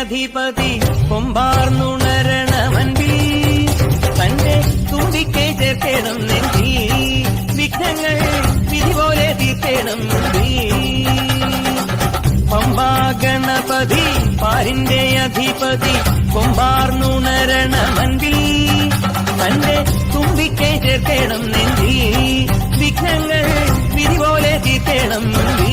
അധിപതി കൊമ്പാർന്നുണരണമൻപി തന്റെ തുമ്പിക്കൈ ചേർക്കണം നെഞ്ചി. വിഘ്നങ്ങൾ വിധി പോലെ തീർത്തേണം പമ്പാ ഗണപതി പാരിന്റെ അധിപതി കൊമ്പാർന്നുണരണമൻപിൽ തന്റെ തുമ്പിക്കൈ ചേർക്കണം നെഞ്ചി. വിഘ്നങ്ങൾ വിധി പോലെ തീർത്തേണം വേദാന്ത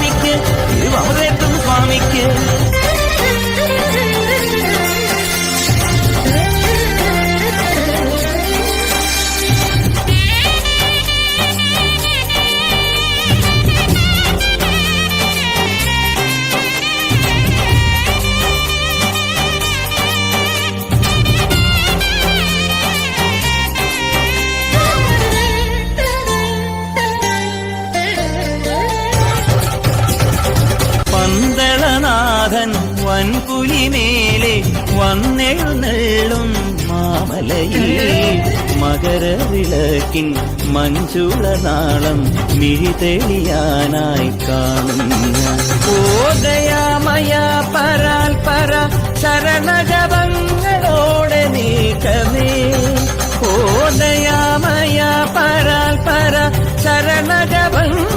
പന്തളനാഥൻ വൻപുലിമേലെ വന്നെഴുന്നള്ളും മാമലയിൽ മകരവിളക്കിൻ മഞ്ചുളനാളം മിഴിതെളിയാനായി കാണുന്ന ഓദയാമയ പരാൽ പര ശരണജപങ്ങളോടെ നീക്കമേ ഓദയാമയ പരാൽ പര ശരണജപങ്ങളോടെ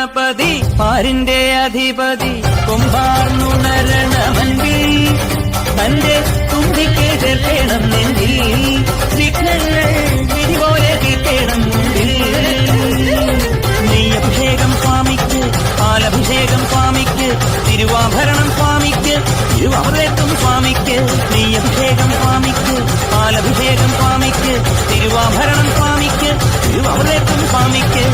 ഗണപതി പാരിന്റെ അധിപതി കൊമ്പാർന്നുണരണമൻപിൽ തന്റെ തുമ്പിക്ക് ചേർക്കണം നെഞ്ചിൽ വിഘ്നങ്ങൾ വിരിപോലെ തീർക്കണം മുമ്പിൽ നെയ്യഭിഷേകം സ്വാമിക്ക് പാലഭിഷേകം സ്വാമിക്ക് തിരുവാഭരണം സ്വാമിക്ക് തിരുവാമൃതത്വം സ്വാമിക്ക് നെയ്യഭിഷേകം സ്വാമിക്ക് പാലഭിഷേകം സ്വാമിക്ക് തിരുവാഭരണം സ്വാമിക്ക് തിരുവാമൃതത്വം സ്വാമിക്ക്.